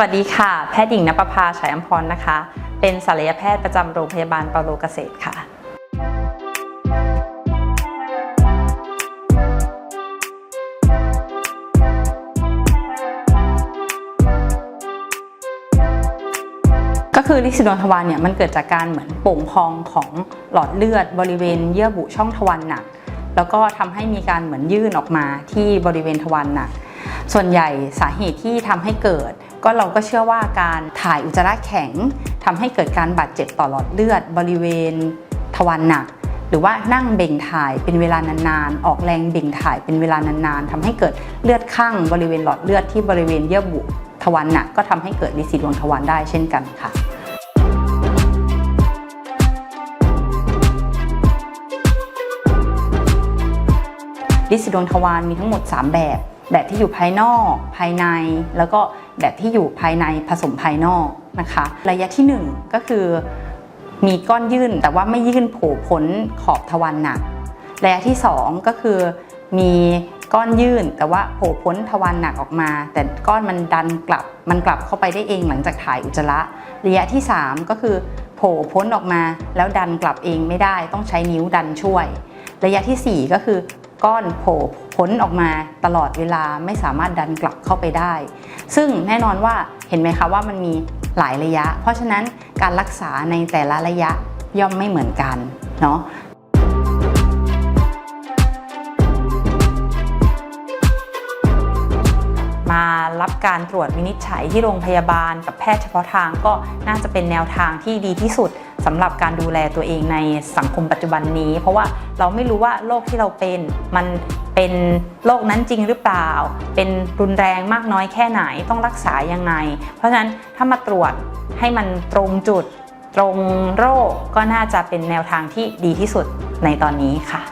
วัสดีค่ะ แพทย์หญิงนภพาฉายอัมพรนะคะ เป็นศัลยแพทย์ประจำโรงพยาบาลเปาโลเกษตรค่ะ ก็คือลิซิโดนทวารเนี่ยมันเกิดจากการเหมือนโป่งพองของหลอดเลือดบริเวณเยื่อบุช่องทวารหนัก แล้วก็ทำให้มีการเหมือนยื่นออกมาที่บริเวณทวารหนัก ส่วนใหญ่สาเหตุที่ทำให้เกิด ก็เราก็เชื่อว่าการถ่ายอุจจาระแข็งทำให้เกิดการบาดเจ็บต่อหลอดเลือด บริเวณทวารหนัก หรือว่านั่งเบ่งถ่ายเป็นเวลานานๆ ออกแรงเบ่งถ่ายเป็นเวลานานๆทำให้เกิดเลือดข้างบริเวณหลอดเลือดที่บริเวณเยื่อบุทวารหนักก็ทำให้เกิดลิซิดวงทวารได้เช่นกันค่ะลิซิดวงทวารมีทั้งหมด 3 แบบ แบบที่อยู่ภายนอกภายใน แล้วก็แบบที่อยู่ภายในผสมภายนอกนะคะ ระยะที่ 1 ก็คือมีก้อนยื่นแต่ว่าไม่ยื่นโผล่พ้นขอบทวารหนักระยะที่ 2 ก็คือมีก้อนยื่นแต่ว่าโผล่พ้นทวารหนักออกมา แต่ก้อนมันดันกลับมันกลับเข้าไปได้เองหลังจากถ่ายอุจจาระระยะที่ 3 ก็คือโผล่พ้นออกมาแล้วดันกลับเองไม่ได้ต้องใช้นิ้วดันช่วย ระยะทีสี่4 ก็คือ ก้อนโผล่พ้นออกมาตลอดเวลาไม่สามารถดันกลับเข้าไปได้ ซึ่งแน่นอนว่าเห็นไหมคะว่ามันมีหลายระยะ เพราะฉะนั้นการรักษาในแต่ละระยะย่อมไม่เหมือนกันเนาะมารับการตรวจวินิจฉัยที่โรงพยาบาลกับแพทย์เฉพาะทางก็น่าจะเป็นแนวทางที่ดีที่สุด สำหรับการดูแลตัวเองในสังคมปัจจุบันนี้ เพราะว่าเราไม่รู้ว่าโรคที่เราเป็นมันเป็นโรคนั้นจริงหรือเปล่า เป็นรุนแรงมากน้อยแค่ไหนต้องรักษายังไง เพราะฉะนั้นถ้ามาตรวจให้มันตรงจุด ตรงโรคก็น่าจะเป็นแนวทางที่ดีที่สุดในตอนนี้ค่ะ